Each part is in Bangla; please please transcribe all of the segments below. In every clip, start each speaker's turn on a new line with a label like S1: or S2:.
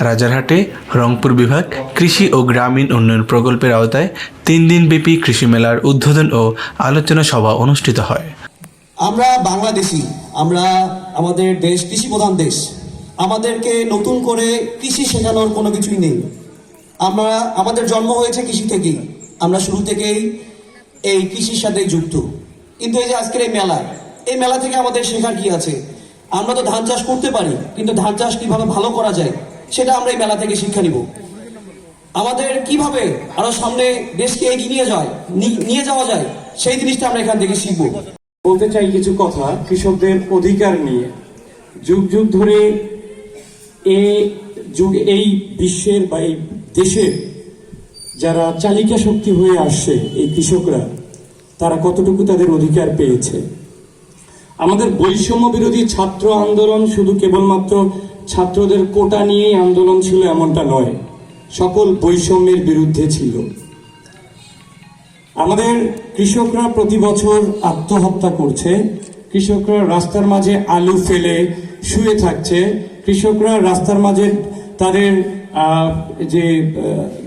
S1: রাজারহাটে রংপুর বিভাগ, কৃষি ও গ্রামীণ উন্নয়ন প্রকল্পের আওতায় তিন দিন দিনব্যাপী কৃষি মেলার উদ্বোধন ও আলোচনা সভা অনুষ্ঠিত হয়।
S2: আমরা বাংলাদেশি, আমরা আমাদের দেশ কৃষি প্রধান দেশ। আমাদেরকে নতুন করে কৃষি শেখানোর কোনো কিছুই নেই। আমরা, আমাদের জন্ম হয়েছে কৃষি থেকেই। আমরা শুরু থেকেই এই কৃষির সাথে যুক্ত। কিন্তু এই যে আজকের এই মেলা এই মেলা থেকে আমাদের শেখার কি আছে? আমরা তো ধান চাষ করতে পারি, কিন্তু ধান চাষ কীভাবে ভালো করা যায়? সেটা আমরা এই মেলা থেকে শিক্ষা নিব। আমাদের কীভাবে আরও সামনে দেশকে এগিয়ে নিয়ে যায় নিয়ে যাওয়া যায়, সেই জিনিসটা আমরা এখান থেকে শিখব।
S3: বলতে চাই কিছু কথা কৃষকদের অধিকার নিয়ে। যুগ যুগ ধরে এ যুগ, এই বিশ্বের বা এই দেশের যারা চালিকা শক্তি হয়ে আসছে, এই কৃষকরা, তারা কতটুকু তাদের অধিকার পেয়েছে? আমাদের বৈষম্য বিরোধী ছাত্র আন্দোলন শুধু কেবলমাত্র ছাত্রদের কোটা নিয়েই আন্দোলন ছিল এমনটা নয়। সকল বৈষম্যের বিরুদ্ধে ছিল। আমাদের কৃষকরা প্রতি বছর আত্মহত্যা করছে। কৃষকরা রাস্তার মাঝে আলু ফেলে শুয়ে থাকছে। কৃষকরা রাস্তার মাঝে তাদের যে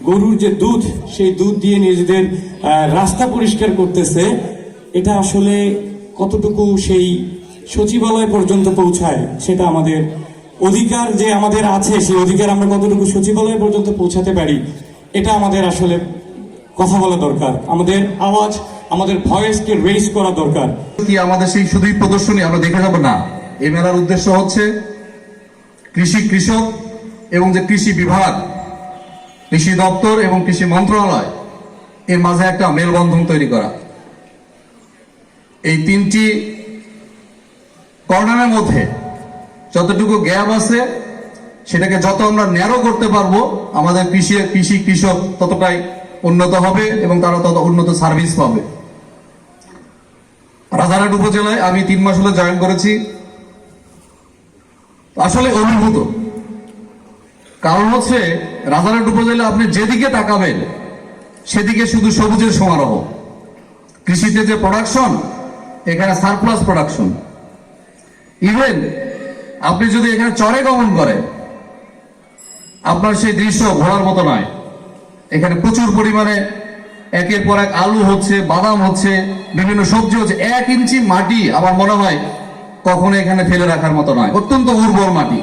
S3: গরুর যে দুধ, সেই দুধ দিয়ে নিজেদের রাস্তা পরিষ্কার করতেছে। এটা আসলে কতটুকু সেই সচিবালয় পর্যন্ত পৌঁছায়, সেটা আমাদের অধিকার যে আমাদের আছে, সেই অধিকার আমরা কতটুকু সচিবালয় পর্যন্ত পৌঁছাতে পারি, এটা আমাদের আসলে কথা বলা দরকার। আমাদের আওয়াজ, আমাদের ভয়েসকে রেজ করা দরকার।
S4: আমাদের সেই শুধুই প্রদর্শনী আমরা দেখে যাব? না। এই মেলার উদ্দেশ্য হচ্ছে কৃষি কৃষক এবং যে কৃষি বিভাগ, কৃষি দপ্তর এবং কৃষি মন্ত্রণালয়, এর মাঝে একটা মেলবন্ধন তৈরি করা। এই তিনটি কর্নারের মধ্যে যতটুকু গ্যাপ আছে, সেটাকে যত আমরা ন্যারো করতে পারব, আমাদের কৃষি কৃষি কৃষক ততটাই উন্নত হবে এবং তারা তত উন্নত সার্ভিস পাবে। রাজারহাট উপজেলায় আমি তিন মাস হলে জয়েন করেছি। আসলে অভিভূত কারণ হচ্ছে, রাজারহাট উপজেলা আপনি যেদিকে তাকাবেন, সেদিকে শুধু সবুজের সমারোহ। কৃষিতে যে প্রোডাকশন এখানে সারপ্লাস প্রোডাকশন ইভেন আপনি যদি এখানে চরে গমন করেন, আপনার সেই দৃশ্য ঘোরার মতো নয়। এখানে প্রচুর পরিমাণে একের পর এক আলু হচ্ছে, বাদাম হচ্ছে, বিভিন্ন সবজি হচ্ছে। এক ইঞ্চি মাটি আমার মনে হয় কখনো এখানে ফেলে রাখার মতো নয়। অত্যন্ত উর্বর মাটি।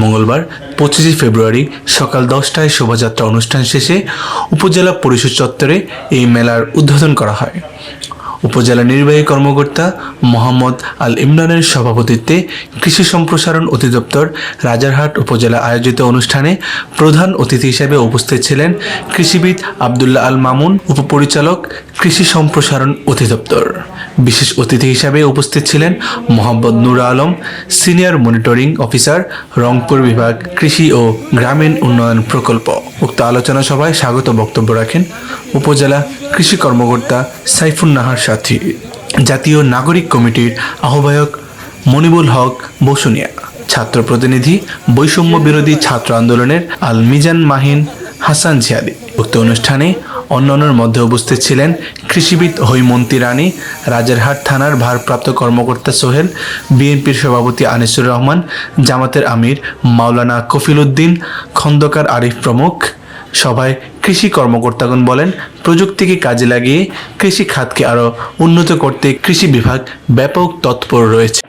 S1: মঙ্গলবার, পঁচিশে ফেব্রুয়ারি, সকাল দশটায় শোভাযাত্রা অনুষ্ঠান শেষে উপজেলা পরিষদ চত্বরে এই মেলার উদ্বোধন করা হয়। উপজেলা নির্বাহী কর্মকর্তা মোহাম্মদ আল ইমরানের সভাপতিত্বে কৃষি সম্প্রসারণ অধিদপ্তর রাজারহাট উপজেলা আয়োজিত অনুষ্ঠানে প্রধান অতিথি হিসেবে উপস্থিত ছিলেন কৃষিবিদ আবদুল্লাহ আল মামুন, উপপরিচালক কৃষি সম্প্রসারণ অধিদপ্তর। বিশেষ অতিথি হিসাবে উপস্থিত ছিলেন Mohammad Nur Alam, senior monitoring officer, Rangpur বিভাগ কৃষি ও গ্রামীণ উন্নয়ন প্রকল্প। উক্ত আলোচনা সভায় স্বাগত বক্তব্য রাখেন উপজেলা কৃষি কর্মকর্তা সাইফুন নাহার সাথী, জাতীয় নাগরিক কমিটির আহ্বায়ক মনিবুল হক বসুনিয়া, ছাত্র প্রতিনিধি, বৈষম্য বিরোধী ছাত্র আন্দোলনের আল মিজান মাহিন হাসান জিয়াদি। উক্ত অনুষ্ঠানে অন্যান্যের মধ্যে উপস্থিত ছিলেন কৃষিবিদ হৈমন্তী রানী, রাজারহাট থানার ভারপ্রাপ্ত কর্মকর্তা সোহেল, বিএনপির সভাপতি আনিসুর রহমান, জামাতের আমির মাওলানা কফিল উদ্দিন, খন্দকার আরিফ প্রমুখ। সভায় কৃষি কর্মকর্তাগণ বলেন, প্রযুক্তিকে কাজে লাগিয়ে কৃষি খাতকে আরও উন্নত করতে কৃষি বিভাগ ব্যাপক তৎপর রয়েছে।